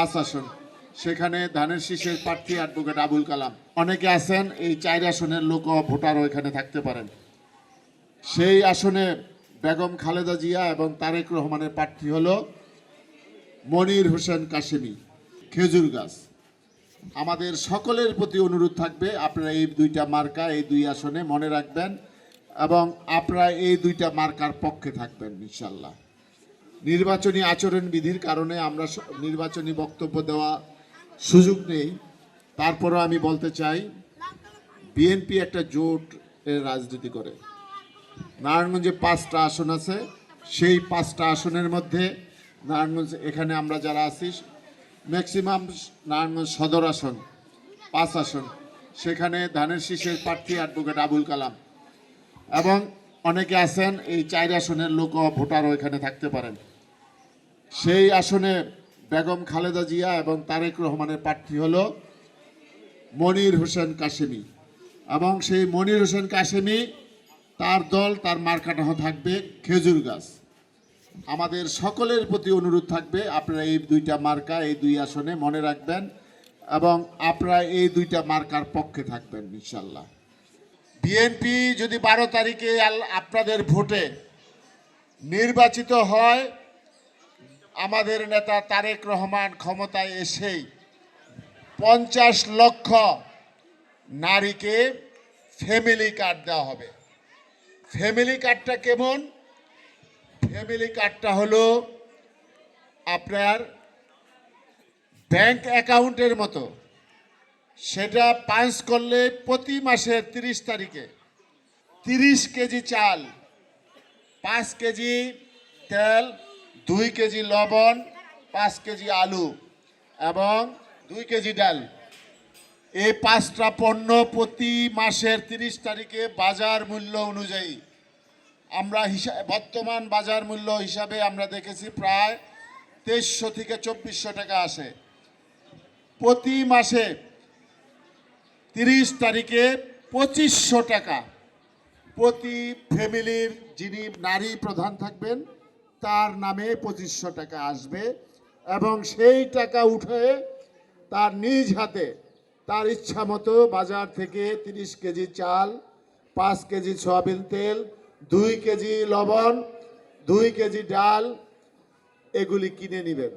পাঁচ আসন। সেখানে ধানের শীষের প্রার্থী অ্যাডভোকেট আবুল কালাম। অনেকে আছেন, এই চার আসনের লোক ভোটারও এখানে থাকতে পারেন। সেই আসনে বেগম খালেদা জিয়া এবং তারেক রহমানের প্রার্থী হল মনির হোসেন কাশেমি, খেজুর গাছ। আমাদের সকলের প্রতি অনুরোধ থাকবে, আপনারা এই দুইটা মার্কা, এই দুই আসনে মনে রাখবেন এবং আপনারা এই দুইটা মার্কার পক্ষে থাকবেন ইনশাল্লাহ নির্বাচনী আচরণ বিধির কারণে আমরা নির্বাচনী বক্তব্য দেওয়া সুযোগ নেই। তারপরও আমি বলতে চাই, বিএনপি একটা জোট এর রাজনীতি করে। নারায়ণগঞ্জে পাঁচটা আসন আছে, সেই পাঁচটা আসনের মধ্যে নারায়ণগঞ্জ, এখানে আমরা যারা আছি, ম্যাক্সিমাম নারায়ণগঞ্জ সদর আসন, পাঁচ আসন। সেখানে ধানের শীষের প্রার্থী অ্যাডভোকেট আবুল কালাম। এবং অনেকে আছেন, এই চার আসনের লোক ভোটারও এখানে থাকতে পারেন। সেই আসনে বেগম খালেদা জিয়া এবং তারেক রহমানের প্রার্থী হল মনির হোসেন কাশেমি। এবং সেই মনির হোসেন কাশেমি, তার দল, তার মার্কাটা থাকবে খেজুর গাছ। আমাদের সকলের প্রতি অনুরোধ থাকবে, আপনারা এই দুইটা মার্কা, এই দুই আসনে মনে রাখবেন এবং আপনারা এই দুইটা মার্কার পক্ষে থাকবেন ইনশাল্লাহ বিএনপি যদি বারো তারিখে আপনাদের ভোটে নির্বাচিত হয়, আমাদের নেতা তারেক রহমান ক্ষমতায় এসেই পঞ্চাশ লক্ষ নারীকে ফ্যামিলি কার্ড দেওয়া হবে। ফ্যামিলি কার্ডটা কেমন? ফ্যামিলি কার্ডটা হলো আপনার ব্যাংক অ্যাকাউন্টের মতো। সেটা পাঁচ করলে প্রতি মাসের তিরিশ তারিখে। তিরিশ কেজি চাল, পাঁচ কেজি তেল, দুই কেজি লবণ, পাঁচ কেজি আলু এবং দুই কেজি ডাল। এই পাঁচটা পণ্য প্রতি মাসের তিরিশ তারিখে বাজার মূল্য অনুযায়ী। আমরা হিসা, বর্তমান বাজার মূল্য হিসাবে আমরা দেখেছি প্রায় তেইশশো থেকে চব্বিশশো টাকা আসে। প্রতি মাসে তিরিশ তারিখে পঁচিশশো টাকা। প্রতি ফ্যামিলির যিনি নারী প্রধান থাকবেন, তার নামে পঁচিশশো টাকা আসবে এবং সেই টাকা উঠে তার নিজ হাতে তার ইচ্ছা মতো বাজার থেকে তিরিশ কেজি চাল, পাঁচ কেজি সয়াবিন তেল, দুই কেজি লবণ, দুই কেজি ডাল এগুলি কিনে নেবেন।